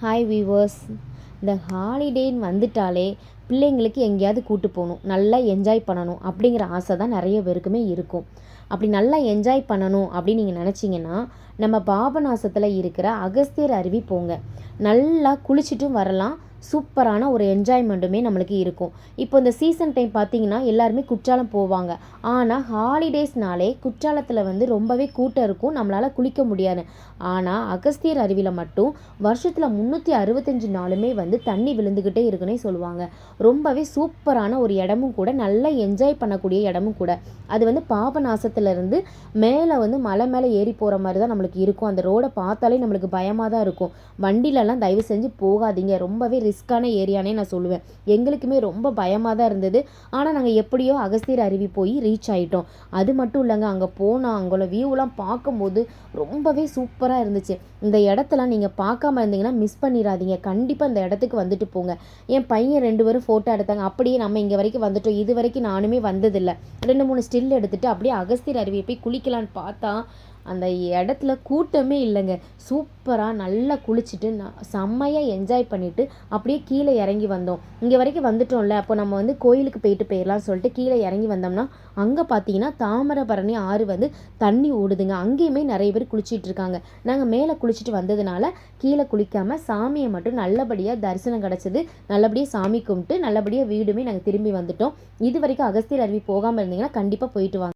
Hi viewers இந்த ஹாலிடேன்னு வந்துட்டாலே பிள்ளைங்களுக்கு எங்கேயாவது கூட்டு போகணும். நல்லா என்ஜாய் பண்ணணும் அப்படிங்கிற ஆசை தான் நிறைய பேருக்குமே இருக்கும். அப்படி நல்லா என்ஜாய் பண்ணணும் அப்படின்னு நீங்கள் நினச்சிங்கன்னா நம்ம பாபநாசத்தில் இருக்கிற அகஸ்தியர் அருவி போங்க. நல்லா குளிச்சுட்டும் வரலாம். சூப்பரான ஒரு என்ஜாய்மெண்ட்டுமே நம்மளுக்கு இருக்கும். இப்போ இந்த சீசன் டைம் பார்த்தீங்கன்னா எல்லாருமே குற்றாலம் போவாங்க. ஆனால் ஹாலிடேஸ்னாலே குற்றாலத்தில் வந்து ரொம்பவே கூட்டம் இருக்கும். நம்மளால் குளிக்க முடியாது. ஆனால் அகஸ்தியர் அருவியில் மட்டும் வருஷத்தில் முந்நூற்றி அறுபத்தஞ்சு நாளுமே வந்து தண்ணி விழுந்துக்கிட்டே இருக்குன்னே சொல்லுவாங்க. ரொம்பவே சூப்பரான ஒரு இடமும் கூட நல்லா என்ஜாய் பண்ணக்கூடிய இடமும் கூட. அது வந்து பாபநாசத்துலேருந்து மேலே வந்து மலை மேலே ஏறி போகிற மாதிரி தான் நம்மளுக்கு இருக்கும். அந்த ரோடை பார்த்தாலே நம்மளுக்கு பயமாக தான் இருக்கும். வண்டியிலலாம் தயவு செஞ்சு போகாதீங்க. ரொம்பவே ரிஸ்க்கான ஏரியானே நான் சொல்லுவேன். எங்களுக்குமே ரொம்ப பயமாக தான் இருந்தது. ஆனால் நாங்கள் எப்படியோ அகஸ்தியர் அருவி போய் ரீச் ஆகிட்டோம் அது மட்டும் இல்லைங்க அங்கே போனால் அங்கே வியூலாம் பார்க்கும்போது ரொம்பவே சூப்பராக இருந்துச்சு. இந்த இடத்தெல்லாம் நீங்கள் பார்க்காம இருந்தீங்கன்னா மிஸ் பண்ணிடாதீங்க. கண்டிப்பாக இந்த இடத்துக்கு வந்துட்டு போங்க. என் பையன் ரெண்டு பேரும் ஃபோட்டோ எடுத்தாங்க. அப்படியே நம்ம இங்கே வரைக்கும் வந்துட்டோம். இது வரைக்கும் நானுமே வந்ததில்லை. ரெண்டு மூணு ஸ்டில் எடுத்துகிட்டு அப்படியே அகஸ்தியர் அருவியை போய் குளிக்கலான்னு பார்த்தா அந்த இடத்துல கூட்டமே இல்லைங்க. சூப்பராக நல்லா குளிச்சுட்டு நான் செம்மையாக என்ஜாய் பண்ணிவிட்டு அப்படியே கீழே இறங்கி வந்தோம். இங்கே வரைக்கும் வந்துட்டோம்ல. அப்போ நம்ம வந்து கோயிலுக்கு போயிட்டு போயிடலாம்னு சொல்லிட்டு கீழே இறங்கி வந்தோம்னா அங்கே பார்த்தீங்கன்னா தாமிரபரணி ஆறு வந்து தண்ணி ஓடுதுங்க. அங்கேயுமே நிறைய பேர் குளிச்சிட்டு இருக்காங்க. நாங்கள் மேலே குளிச்சுட்டு வந்ததுனால கீழே குளிக்காமல் சாமியை மட்டும் நல்லபடியாக தரிசனம் கிடச்சிது. நல்லபடியாக சாமி கும்பிட்டு நல்லபடியாக வீடுமே நாங்கள் திரும்பி வந்துட்டோம். இது வரைக்கும் அகஸ்தியர் அருவி போகாமல் இருந்தீங்கன்னா கண்டிப்பாக போயிட்டு வாங்க.